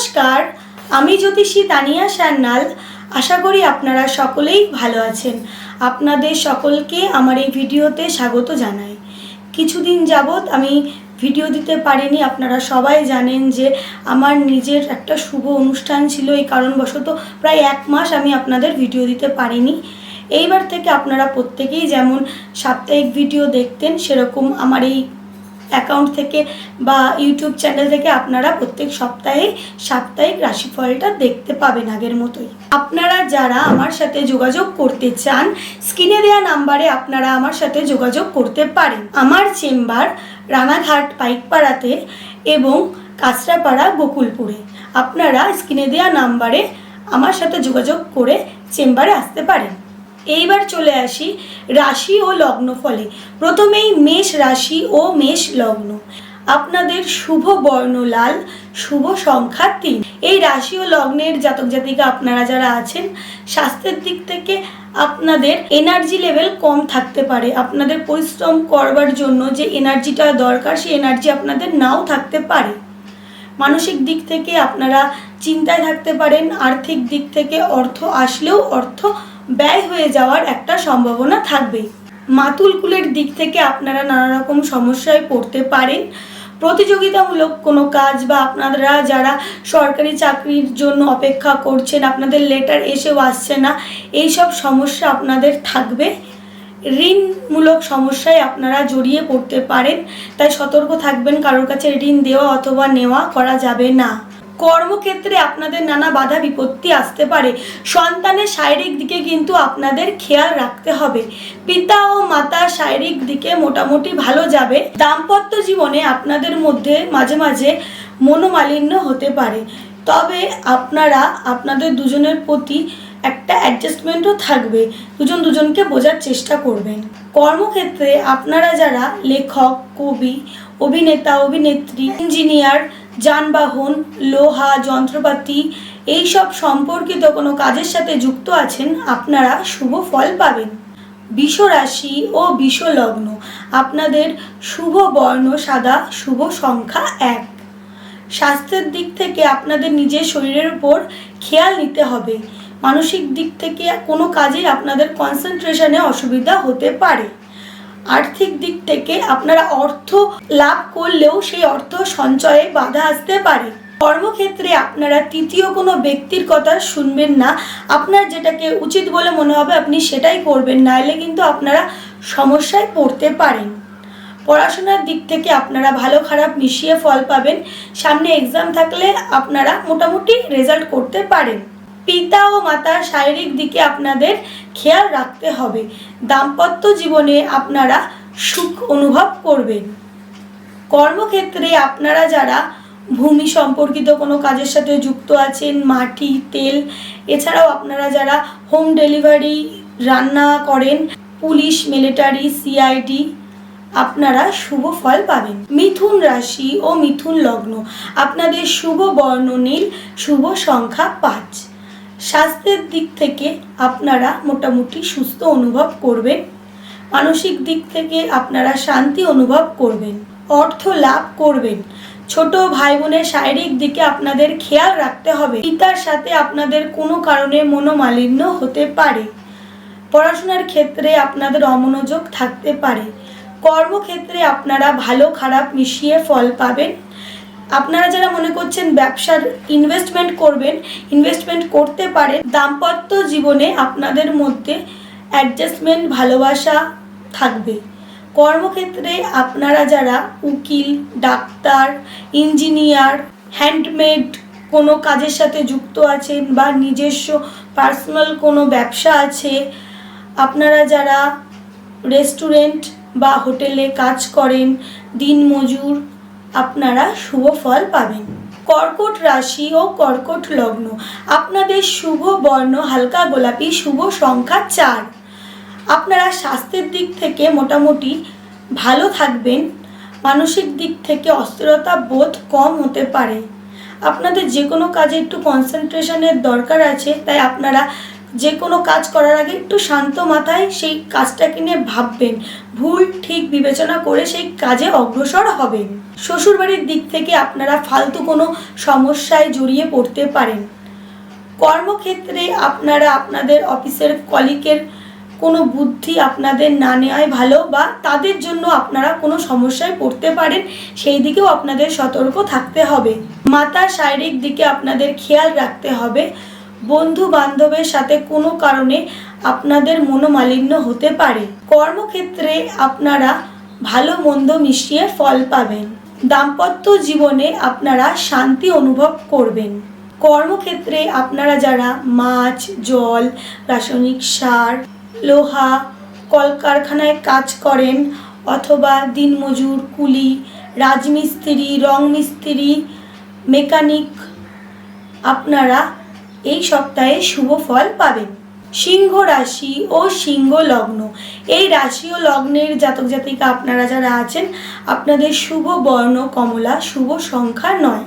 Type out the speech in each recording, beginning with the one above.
নমস্কার, আমি জ্যোতিষী তানিয়া সান্যাল। আশা করি আপনারা সকলেই ভালো আছেন। আপনাদের সকলকে আমার এই ভিডিওতে স্বাগত জানাই। কিছুদিন যাবৎ আমি ভিডিও দিতে পারিনি, আপনারা সবাই জানেন যে আমার নিজের একটা শুভ অনুষ্ঠান ছিল, এই কারণবশত প্রায় এক মাস আমি আপনাদের ভিডিও দিতে পারিনি। এইবার থেকে আপনারা প্রত্যেকেই যেমন সাপ্তাহিক ভিডিও দেখতেন, সেরকম আমার এই অ্যাকাউন্ট থেকে বা ইউটিউব চ্যানেল থেকে আপনারা প্রত্যেক সপ্তাহে সাপ্তাহিক রাশিফলটা দেখতে পাবেন আগের মতোই। আপনারা যারা আমার সাথে যোগাযোগ করতে চান, স্ক্রিনে দেওয়া নাম্বারে আপনারা আমার সাথে যোগাযোগ করতে পারেন। আমার চেম্বার রানাঘাট পাইকপাড়াতে এবং কাঁচরাপাড়া গোকুলপুরে। আপনারা স্ক্রিনে দেওয়া নাম্বারে আমার সাথে যোগাযোগ করে চেম্বারে আসতে পারেন। এইবার চলে আসি রাশি ও লগ্ন ফলে। প্রথমেই মেষ রাশি ও মেষ লগ্ন। আপনাদের শুভ বর্ণ লাল, শুভ সংখ্যা তিন। এই রাশি ও লগ্নের জাতক জাতিকা আপনারা যারা আছেন, স্বাস্থ্যের দিক থেকে আপনাদের এনার্জি লেভেল কম থাকতে পারে। আপনাদের পরিশ্রম করবার জন্য যে এনার্জিটা দরকার, সেই এনার্জি আপনাদের নাও থাকতে পারে। মানসিক দিক থেকে আপনারা চিন্তায় থাকতে পারেন, আর্থিক দিক থেকে অর্থ আসলেও অর্থ ব্যয় হয়ে যাওয়ার একটা সম্ভাবনা থাকবেই। মাতুল কুলের দিক থেকে আপনারা নানা রকম সমস্যায় পড়তে পারেন। প্রতিযোগিতামূলক কোনো কাজ বা আপনারা যারা সরকারি চাকরির জন্য অপেক্ষা করছেন, আপনাদের লেটার এসেও আসছে না এই সব সমস্যা আপনাদের থাকবে। ঋণমূলক সমস্যায় আপনারা জড়িয়ে পড়তে পারেন, তাই সতর্ক থাকবেন, কারোর কাছে ঋণ দেওয়া অথবা নেওয়া করা যাবে না। কর্মক্ষেত্রে আপনাদের নানা বাধা বিপত্তি আসতে পারে। সন্তানের শারীরিক দিকে কিন্তু আপনাদের খেয়াল রাখতে হবে। পিতা ও মাতার শারীরিক দিকে মোটামুটি ভালো যাবে। দাম্পত্য জীবনে আপনাদের মধ্যে মাঝে মাঝে মনোমালিন্য হতে পারে। তবে আপনারা, আপনাদের দুজনের প্রতি একটা অ্যাডজাস্টমেন্টও থাকবে। দুজন দুজনকে বোঝার চেষ্টা করবেন। কর্মক্ষেত্রে আপনারা যারা লেখক, কবি, অভিনেতা, অভিনেত্রী ইঞ্জিনিয়ার যানবাহন, লোহা, যন্ত্রপাতি, এইসব সম্পর্কিত কোনো কাজের সাথে যুক্ত আছেন আপনারা শুভ ফল পাবেন। বিষ রাশি ও বিষ লগ্ন, আপনাদের শুভ বর্ণ সাদা, শুভ সংখ্যা এক। স্বাস্থ্যের দিক থেকে আপনাদের নিজের শরীরের উপর খেয়াল নিতে হবে। মানসিক দিক থেকে কোনো কাজেই আপনাদের কনসেন্ট্রেশনে অসুবিধা হতে পারে। আর্থিক দিক থেকে আপনারা অর্থ লাভ করলেও সেই অর্থ সঞ্চয়ে বাধা আসতে পারে। কর্মক্ষেত্রে আপনারা তৃতীয় কোনো ব্যক্তির কথা শুনবেন না। আপনার যেটাকে উচিত বলে মনে হবে, আপনি সেটাই করবেন, নাইলে কিন্তু আপনারা সমস্যায় পড়তে পারেন। পড়াশোনার দিক থেকে আপনারা ভালো খারাপ মিশিয়ে ফল পাবেন। সামনে এক্সাম থাকলে আপনারা মোটামুটি রেজাল্ট করতে পারেন। পিতা ও মাতার শারীরিক দিকে আপনাদের খেয়াল রাখতে হবে। দাম্পত্য জীবনে আপনারা সুখ অনুভব করবেন। কর্মক্ষেত্রে আপনারা যারা ভূমি সম্পর্কিত কোনো কাজের সাথে যুক্ত আছেন, মাটি, তেল, এছাড়াও আপনারা যারা হোম ডেলিভারি রান্না করেন, পুলিশ, মিলিটারি, সিআইডি, আপনারা শুভ ফল পাবেন। মিথুন রাশি ও মিথুন লগ্ন, আপনাদের শুভ বর্ণ, নীল, শুভ সংখ্যা পাঁচ। স্বাস্থ্যের দিক থেকে আপনারা মোটামুটি সুস্থ অনুভব করবেন। মানসিক দিক থেকে আপনারা শান্তি অনুভব করবেন, অর্থ লাভ করবেন। ছোট ভাই বোনের শারীরিক দিকে আপনাদের খেয়াল রাখতে হবে। পিতার সাথে আপনাদের কোনো কারণে মনোমালিন্য হতে পারে। পড়াশোনার ক্ষেত্রে আপনাদের অমনোযোগ থাকতে পারে। কর্মক্ষেত্রে আপনারা ভালো খারাপ মিশিয়ে ফল পাবেন। আপনারা যারা মনে করছেন ব্যবসার ইনভেস্টমেন্ট করবেন ইনভেস্টমেন্ট করতে পারেন, দাম্পত্য জীবনে আপনাদের মধ্যে অ্যাডজাস্টমেন্ট ভালোবাসা থাকবে। কর্মক্ষেত্রে আপনারা যারা উকিল, ডাক্তার ইঞ্জিনিয়ার হ্যান্ডমেড কোনো কাজের সাথে যুক্ত আছেন বা নিজস্ব পার্সোনাল কোনো ব্যবসা আছে, আপনারা যারা রেস্টুরেন্ট বা হোটেলে কাজ করেন, দিনমজুর আপনারা শুভ ফল পাবেন। কর্কট রাশি ও কর্কট লগ্ন। আপনাদের শুভ বর্ণ, হালকা গোলাপি, শুভ সংখ্যা চার। আপনারা স্বাস্থ্যের দিক থেকে মোটামুটি ভালো থাকবেন। মানসিক দিক থেকে অস্থিরতা বোধ কম হতে পারে। আপনাদের যে কোনো কাজে একটু কনসেন্ট্রেশনের দরকার আছে, তাই আপনারা যে কোনো কাজ করার আগে একটু শান্ত মাথায় সেই কাজটাকে নিয়ে ভাববেন। ভুল ঠিক বিবেচনা করে সেই কাজে অগ্রসর হবেন। শ্বশুরবাড়ির দিক থেকে আপনারা ফালতু কোনো সমস্যায় জড়িয়ে পড়তে পারেন। কর্মক্ষেত্রে আপনারা আপনাদের অফিসের কলিকের কোনো বুদ্ধি আপনাদের না নেওয়াই ভালো বা তাদের জন্য আপনারা কোনো সমস্যায় পড়তে পারেন, সেই দিকেও আপনাদের সতর্ক থাকতে হবে। মাতার শারীরিক দিকে আপনাদের খেয়াল রাখতে হবে। বন্ধু বান্ধবের সাথে কোনো কারণে আপনাদের মনোমালিন্য হতে পারে। কর্মক্ষেত্রে আপনারা ভালো মন্দ মিশিয়ে ফল পাবেন। দাম্পত্য জীবনে আপনারা শান্তি অনুভব করবেন। কর্মক্ষেত্রে আপনারা যারা মাছ, জল, রাসায়নিক সার, লোহা, কলকারখানায় কাজ করেন অথবা দিনমজুর, কুলি, রাজমিস্ত্রি রং মিস্ত্রি মেকানিক, আপনারা এই সপ্তাহে শুভ ফল পাবেন সিংহ রাশি ও সিংহ লগ্ন। এই রাশি ও লগ্নের জাতক জাতিকা আপনারা যারা আছেন, আপনাদের শুভ বর্ণ, কমলা, শুভ সংখ্যা নয়।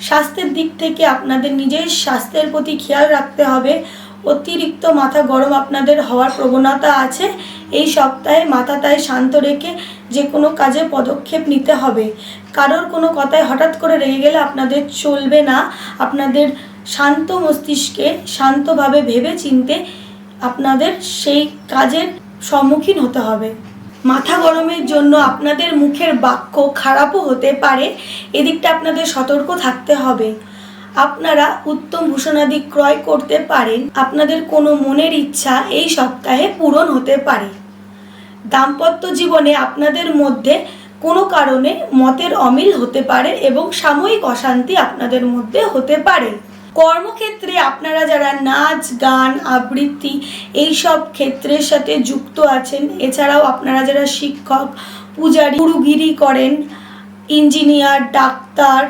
স্বাস্থ্যের দিক থেকে আপনাদের নিজের স্বাস্থ্যের প্রতি খেয়াল রাখতে হবে। অতিরিক্ত মাথা গরম আপনাদের হওয়ার প্রবণতা আছে। এই সপ্তাহে মাথা তাই শান্ত রেখে যে কোনো কাজে পদক্ষেপ নিতে হবে। কারোর কোনো কথায় হঠাৎ করে রেগে গেলে আপনাদের চলবে না। আপনাদের শান্ত মস্তিষ্কে শান্তভাবে ভেবে চিনতে আপনাদের সেই কাজের সম্মুখীন হতে হবে। মাথা গরমের জন্য আপনাদের মুখের বাক্য খারাপও হতে পারে, এদিকটা আপনাদের সতর্ক থাকতে হবে। আপনারা উত্তম ভূষণাদি ক্রয় করতে পারেন, আপনাদের কোনো মনের ইচ্ছা এই সপ্তাহে পূরণ হতে পারে। দাম্পত্য জীবনে আপনাদের মধ্যে কোনো কারণে মতের অমিল হতে পারে এবং সাময়িক অশান্তি আপনাদের মধ্যে হতে পারে। কর্মক্ষেত্রে আপনারা যারা নাচ, গান, আবৃত্তি এই সব ক্ষেত্রের সাথে যুক্ত আছেন, এছাড়াও আপনারা যারা শিক্ষক, পূজারি, গুরুগিরি করেন, ইঞ্জিনিয়ার, ডাক্তার,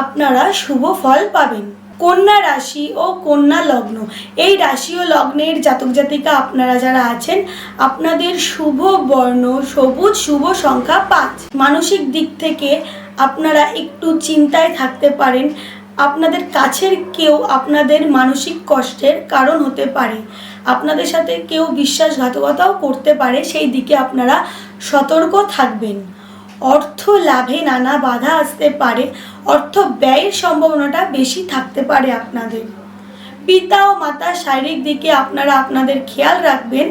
আপনারা শুভ ফল পাবেন। কন্যা রাশি ও কন্যা লগ্ন। এই রাশি ও লগ্নের জাতক জাতিকা আপনারা যারা আছেন, আপনাদের শুভ বর্ণ, সবুজ শুভ সংখ্যা পাঁচ। মানসিক দিক থেকে আপনারা একটু চিন্তায় থাকতে পারেন আপনাদের কাছের কেউ আপনাদের মানসিক কষ্টের কারণ হতে পারে। আপনাদের সাথে কেউ বিশ্বাসঘাতকতাও করতে পারে, সেই দিকে আপনারা সতর্ক থাকবেন। অর্থ লাভে নানা বাধা আসতে পারে, অর্থ ব্যয়ের সম্ভাবনাটা বেশি থাকতে পারে আপনাদের। পিতা ও মাতার শারীরিক দিকে আপনারা আপনাদের খেয়াল রাখবেন।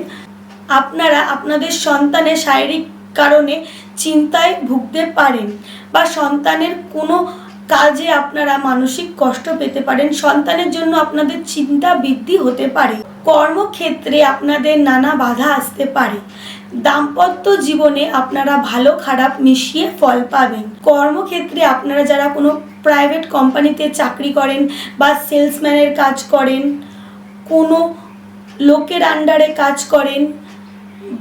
আপনারা আপনাদের সন্তানের শারীরিক কারণে চিন্তায় ভুগতে পারেন বা সন্তানের কোনো কাজে আপনারা মানসিক কষ্ট পেতে পারেন, সন্তানের জন্য আপনাদের চিন্তা বৃদ্ধি হতে পারে, কর্মক্ষেত্রে আপনাদের নানা বাধা আসতে পারে। দাম্পত্য জীবনে আপনারা ভালো খারাপ মিশিয়ে ফল পাবেন। কর্মক্ষেত্রে আপনারা যারা কোনো প্রাইভেট কোম্পানিতে চাকরি করেন বা সেলসম্যানের কাজ করেন, কোনো লোকের আন্ডারে কাজ করেন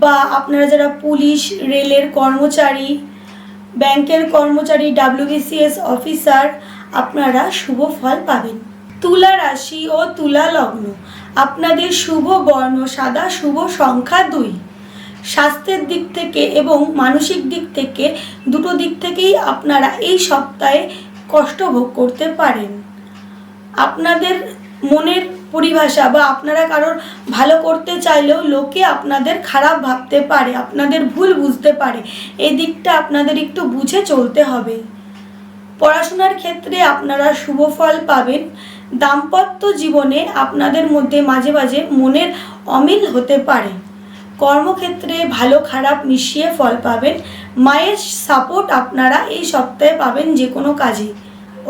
বা আপনারা যারা পুলিশ রেলের কর্মচারী ব্যাংকের কর্মচারী ডাব্লিউবিসিএস অফিসার আপনারা শুভ ফল পাবেন। তুলা রাশি ও তুলা লগ্ন, আপনাদের শুভ বর্ণ, সাদা শুভ সংখ্যা দুই। স্বাস্থ্যের দিক থেকে এবং মানসিক দিক থেকে দুটো দিক থেকেই আপনারা এই সপ্তাহে কষ্ট ভোগ করতে পারেন। আপনাদের মনের পরিভাষা বা আপনারা কারোর ভালো করতে চাইলেও লোকে আপনাদের খারাপ ভাবতে পারে, আপনাদের ভুল বুঝতে পারে। এই দিকটা আপনাদের একটু বুঝে চলতে হবে। পড়াশোনার ক্ষেত্রে আপনারা শুভ ফল পাবেন। দাম্পত্য জীবনে আপনাদের মধ্যে মাঝে মাঝে মনের অমিল হতে পারে। কর্মক্ষেত্রে ভালো খারাপ মিশিয়ে ফল পাবেন। মায়ের সাপোর্ট আপনারা এই সপ্তাহে পাবেন যে কোনো কাজে।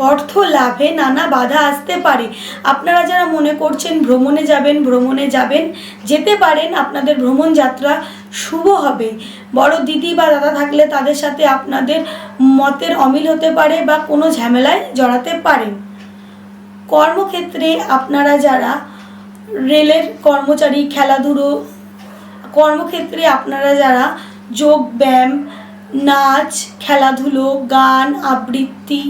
অর্থ লাভে নানা বাধা আসতে পারে। আপনারা যারা মনে করছেন ভ্রমণে যাবেন ভ্রমণে যাবেন, যেতে পারেন, আপনাদের ভ্রমণ যাত্রা শুভ হবে। বড় দিদি বা দাদা থাকলে তাদের সাথে আপনাদের মতের অমিল হতে পারে বা কোনো ঝামেলায় জড়াতে পারেন। কর্মক্ষেত্রে আপনারা যারা রেলের কর্মচারী, খেলাধুলো, কর্মক্ষেত্রে আপনারা যারা যোগ ব্যায়াম, নাচ, খেলাধুলো, গান, আবৃত্তি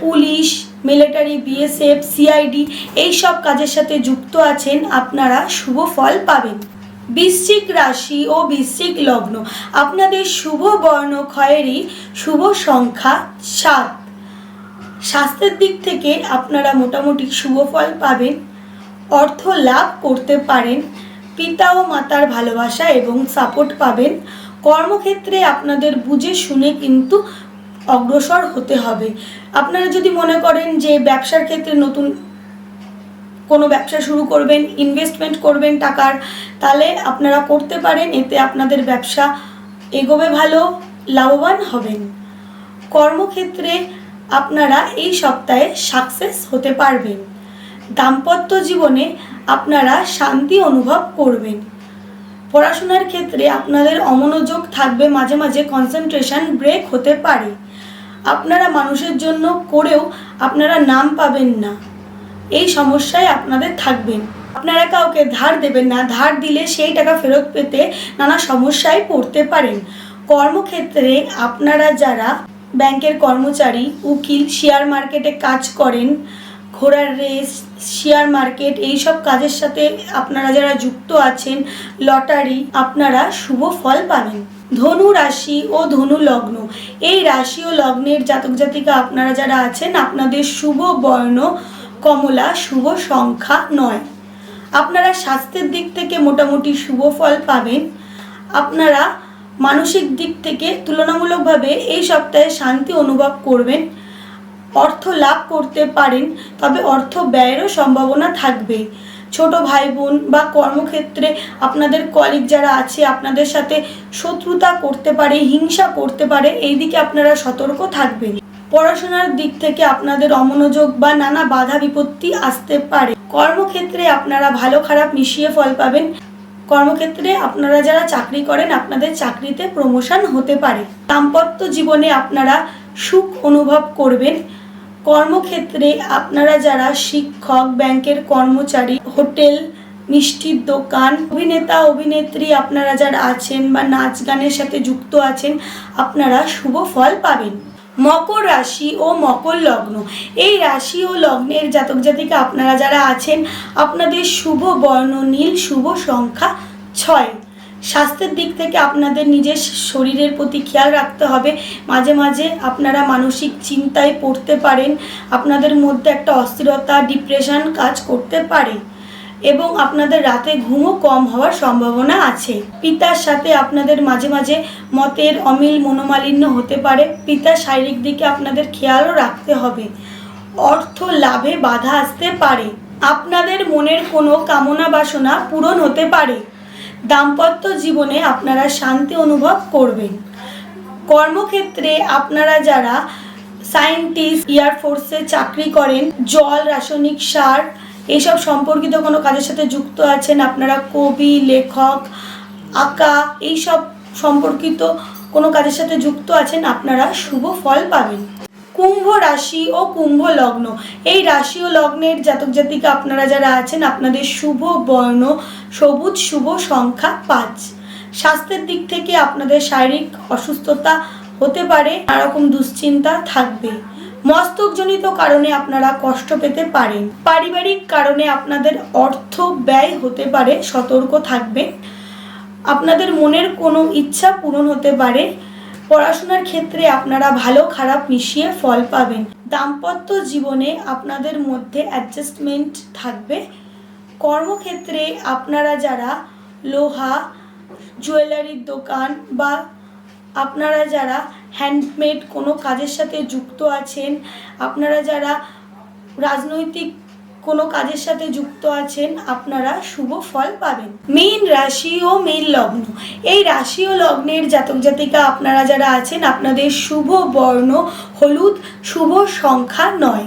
পুলিশ, মিলিটারি, বিএসএফ, সিআইডি এই সব কাজের সাথে যুক্ত আছেন আপনারা শুভ ফল পাবেন। বৃশ্চিক রাশি ও বৃশ্চিক লগ্ন, আপনাদের শুভ বর্ণ ক্ষয়েরই শুভ সংখ্যা সাত। স্বাস্থ্যের দিক থেকে আপনারা মোটামুটি শুভ ফল পাবেন, অর্থ লাভ করতে পারেন, পিতা ও মাতার ভালোবাসা এবং সাপোর্ট পাবেন। কর্মক্ষেত্রে আপনাদের বুঝে শুনে কিন্তু অগ্রসর হতে হবে। আপনারা যদি মনে করেন যে ব্যবসার ক্ষেত্রে নতুন কোনো ব্যবসা শুরু করবেন ইনভেস্টমেন্ট করবেন টাকার, তাহলে আপনারা করতে পারেন, এতে আপনাদের ব্যবসা এগোবে ভালো, লাভবান হবেন। কর্মক্ষেত্রে আপনারা এই সপ্তাহে সাকসেস হতে পারবেন। দাম্পত্য জীবনে আপনারা শান্তি অনুভব করবেন। পড়াশোনার ক্ষেত্রে আপনাদের অমনোযোগ থাকবে, মাঝে মাঝে কনসেন্ট্রেশন ব্রেক হতে পারে। আপনারা মানুষের জন্য করেও আপনারা নাম পাবেন না। এই সমস্যায় আপনাদের থাকবেন। আপনারা কাউকে ধার দেবেন না। ধার দিলে সেই টাকা ফেরত পেতে নানা সমস্যায় পড়তে পারেন। কর্মক্ষেত্রে আপনারা যারা ব্যাংকের কর্মচারী, উকিল, শেয়ার মার্কেটে কাজ করেন, ঘোড়ার রেস, শেয়ার মার্কেট, এই সব কাজের সাথে আপনারা যারা যুক্ত আছেন, লটারি, আপনারা শুভ ফল পাবেন। ধনু রাশি ও ধনু লগ্ন। এই রাশি ও লগ্নের জাতক জাতিকা আপনারা যারা আছেন, আপনাদের শুভ বর্ণ, কমলা শুভ সংখ্যা নয়। আপনারা স্বাস্থ্যের দিক থেকে মোটামুটি শুভ ফল পাবেন। আপনারা মানসিক দিক থেকে তুলনামূলকভাবে এই সপ্তাহে শান্তি অনুভব করবেন। অর্থ লাভ করতে পারেন, তবে অর্থ ব্যয়েরও সম্ভাবনা থাকবে। ছোট ভাই বোন বা কর্মক্ষেত্রে আপনাদের কলিগ যারা আছে, আপনাদের সাথে শত্রুতা করতে পারে, হিংসা করতে পারে এই দিকে আপনারা সতর্ক থাকবেন। পড়াশোনার দিক থেকে আপনাদের অমনোযোগ বা নানা বাধা বিপত্তি আসতে পারে। কর্মক্ষেত্রে আপনারা ভালো খারাপ মিশিয়ে ফল পাবেন। কর্মক্ষেত্রে আপনারা যারা চাকরি করেন, আপনাদের চাকরিতে প্রমোশন হতে পারে। দাম্পত্য জীবনে আপনারা সুখ অনুভব করবেন। কর্মক্ষেত্রে আপনারা যারা শিক্ষক, ব্যাংকের কর্মচারী, হোটেল, মিষ্টির দোকান, অভিনেতা, অভিনেত্রী আপনারা যারা আছেন বা নাচ গানের সাথে যুক্ত আছেন, আপনারা শুভ ফল পাবেন। মকর রাশি ও মকর লগ্ন। এই রাশি ও লগ্নের জাতক জাতিকা আপনারা যারা আছেন, আপনাদের শুভ বর্ণ, নীল শুভ সংখ্যা ছয়। স্বাস্থ্যের দিক থেকে আপনাদের নিজের শরীরের প্রতি খেয়াল রাখতে হবে। মাঝে মাঝে আপনারা মানসিক চিন্তায় পড়তে পারেন। আপনাদের মধ্যে একটা অস্থিরতা, ডিপ্রেশন কাজ করতে পারে এবং আপনাদের রাতে ঘুমও কম হওয়ার সম্ভাবনা আছে। পিতার সাথে আপনাদের মাঝে মাঝে মতের অমিল মনোমালিন্য হতে পারে। পিতার শারীরিক দিকে আপনাদের খেয়ালও রাখতে হবে। অর্থ লাভে বাধা আসতে পারে। আপনাদের মনের কোনো কামনা বাসনা পূরণ হতে পারে। দাম্পত্য জীবনে আপনারা শান্তি অনুভব করবেন। কর্মক্ষেত্রে আপনারা যারা সায়েন্টিস্ট এয়ারফোর্সে চাকরি করেন, জল, রাসায়নিক সার এইসব সম্পর্কিত কোনো কাজের সাথে যুক্ত আছেন আপনারা, কবি, লেখক, আঁকা, এইসব সম্পর্কিত কোনো কাজের সাথে যুক্ত আছেন, আপনারা শুভ ফল পাবেন। কুম্ভ রাশি ও কুম্ভ লগ্ন। এই রাশি ও লগ্নের জাতক জাতিকা আপনারা যারা আছেন, আপনাদের শুভ বর্ণ, সবুজ শুভ সংখ্যা পাঁচ। স্বাস্থ্যের দিক থেকে আপনাদের শারীরিক অসুস্থতা হতে পারে, নানারকম দুশ্চিন্তা থাকবে। মস্তকজনিত কারণে আপনারা কষ্ট পেতে পারেন। পারিবারিক কারণে আপনাদের অর্থ ব্যয় হতে পারে, সতর্ক থাকবে আপনাদের মনের কোনো ইচ্ছা পূরণ হতে পারে পড়াশোনার ক্ষেত্রে আপনারা ভালো খারাপ মিশিয়ে ফল পাবেন। দাম্পত্য জীবনে আপনাদের মধ্যে অ্যাডজাস্টমেন্ট থাকবে। কর্মক্ষেত্রে আপনারা যারা লোহা জুয়েলারির দোকান বা আপনারা যারা হ্যান্ডমেড কোনো কাজের সাথে যুক্ত আছেন, আপনারা যারা রাজনৈতিক কোনো কাজের সাথে যুক্ত আছেন, আপনারা শুভ ফল পাবেন। মীন রাশি ও মীন লগ্ন। এই রাশি ও লগ্নের জাতক জাতিকা আপনারা যারা আছেন, আপনাদের শুভ বর্ণ হলুদ, শুভ সংখ্যা নয়।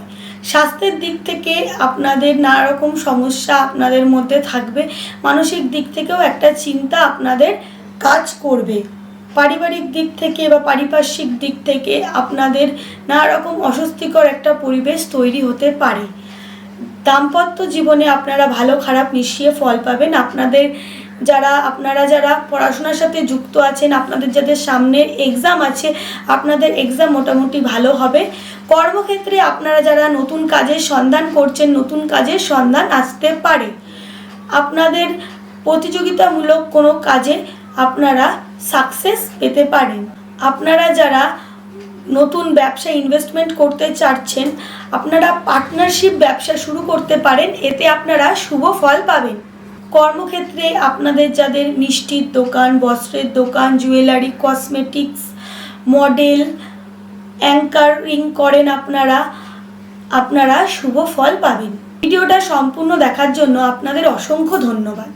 স্বাস্থ্যের দিক থেকে আপনাদের নানা রকম সমস্যা আপনাদের মধ্যে থাকবে। মানসিক দিক থেকেও একটা চিন্তা আপনাদের কাজ করবে। পারিবারিক দিক থেকে বা পারিপার্শ্বিক দিক থেকে আপনাদের নানা রকম অস্বস্তিকর একটা পরিবেশ তৈরি হতে পারে। দাম্পত্য জীবনে আপনারা ভালো খারাপ মিশিয়ে ফল পাবেন। আপনাদের যারা, আপনারা যারা পড়াশোনার সাথে যুক্ত আছেন, আপনাদের যাদের সামনে এক্সাম আছে, আপনাদের এক্সাম মোটামুটি ভালো হবে। কর্মক্ষেত্রে আপনারা যারা নতুন কাজের সন্ধান করছেন, নতুন কাজের সন্ধান আসতে পারে। আপনাদের প্রতিযোগিতামূলক কোনো কাজে আপনারা সাকসেস পেতে পারেন। আপনারা যারা নতুন ব্যবসা ইনভেস্টমেন্ট করতে চাচ্ছেন, আপনারা পার্টনারশিপ ব্যবসা শুরু করতে পারেন, এতে আপনারা শুভ ফল পাবেন। কর্মক্ষেত্রে আপনাদের যাদের মিষ্টির দোকান, বস্ত্রের দোকান জুয়েলারি কসমেটিক্স মডেল অ্যাঙ্কারিং করেন আপনারা আপনারা শুভ ফল পাবেন। ভিডিওটা সম্পূর্ণ দেখার জন্য আপনাদের অসংখ্য ধন্যবাদ।